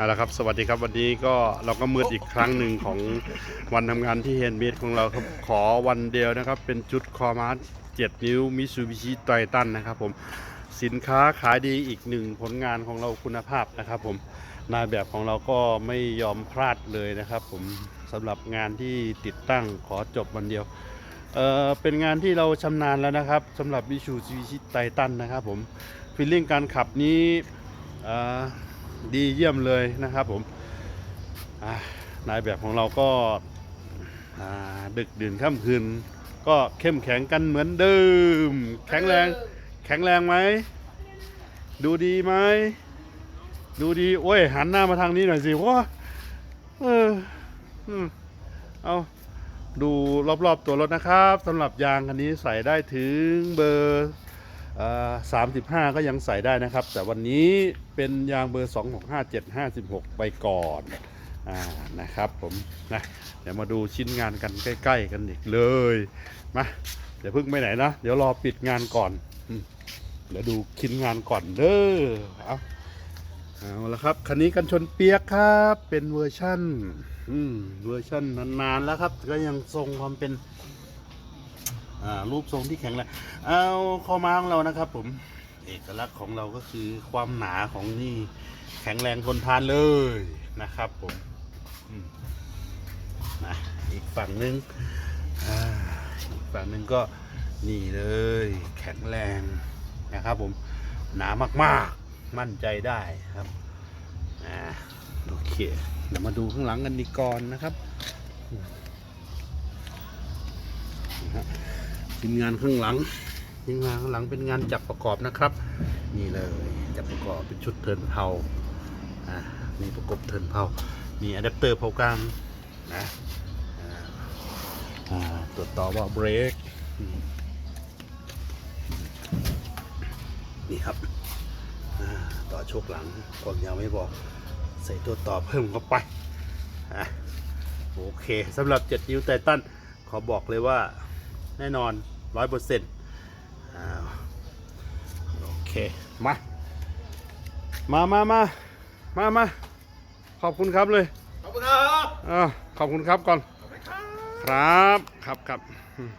เอาละครับสวัสดีครับวันนี้ก็เราก็มืดอีกครั้งหนึ่งของวันทำงานที่เฮนเมดของเราครับขอวันเดียวนะครับ เป็นจุดคอมาร์7นิ้วมิซูบิชิไตตันนะครับผมสินค้าขายดีอีกหนึ่งผลงานของเราคุณภาพนะครับผมนายแบบของเราก็ไม่ยอมพลาดเลยนะครับผมสำหรับงานที่ติดตั้งขอจบวันเดียวเอ่อเป็นงานที่เราชำนาญแล้วนะครับสำหรับมิซูบิชิไตตันนะครับผมฟีลลิ่งการขับนี้อ่า ดีเยี่ยมเลยนะครับผมนายแบบของเราก็ดึกดื่นค่ำคืน ก็เข้มแข็งกันเหมือนเดิม แข็งแรง แข็งแรงไหม ดูดีไหม ดูดี โอ้ย หันหน้ามาทางนี้หน่อยสิว่าเออเอาดูรอบๆตัวรถนะครับสำหรับยางคันนี้ใส่ได้ถึงเบอร์ สามสิบห้าก็ยังใส่ได้นะครับ แต่วันนี้เป็นยางเบอร์2 6 5 7 5 16ไปก่อนอ่านะครับผมนะเดี๋ยวมาดูชิ้นงานกันใกล้ ๆ กันอีกเลยมาเดี๋ยวพิ่งไปไหนนะเดี๋ยวรอปิดงานก่อนเดี๋ยวดูชิ้นงานก่อนเด้อเอาเอาละครับคันนี้กันชนเปียกครับ เป็นเวอร์ชั่นเวอร์ชันนานๆแล้วครับ ก็ยังทรงความเป็น รูปทรงที่แข็งแรงเอาข้อม้าของเรานะครับ ผมเอกลักษณ์ของเราก็คือความหนาของนี่แข็งแรงทนทานเลยนะครับ ผมนะอีกฝั่งนึงอีกฝั่งนึงก็นี่เลย แข็งแรงนะครับ ผมหนามากๆ มั่นใจได้ครับโอเคเดี๋ยวมาดูข้างหลังกันดีก่อนนะครับะฮะทีมงานข้างหลังทีมงานข้างหลังเป็นงานจับประกอบนะครับ นี่เลยจับประกอบเป็นชุดเทินเผาอ่ามีประกบเทินเผามีอะแดปเตอร์เผากลางนะอ่าอ่าตรวจต่อว่าเบรกนี่ครับอ่าต่อโชคหลังความยาวไม่บอก ใส่ตัวต่อเพิ่มเข้าไปอโอเคสำหรับ 7 นิ้วไททันขอบอกเลยว่าแน่นอน 100%อ้าวโอเค มา มามามามามาขอบคุณครับเลย ขอบคุณครับอ่าขอบคุณครับก่อนขอบคุณครับ ครับครับครับอืม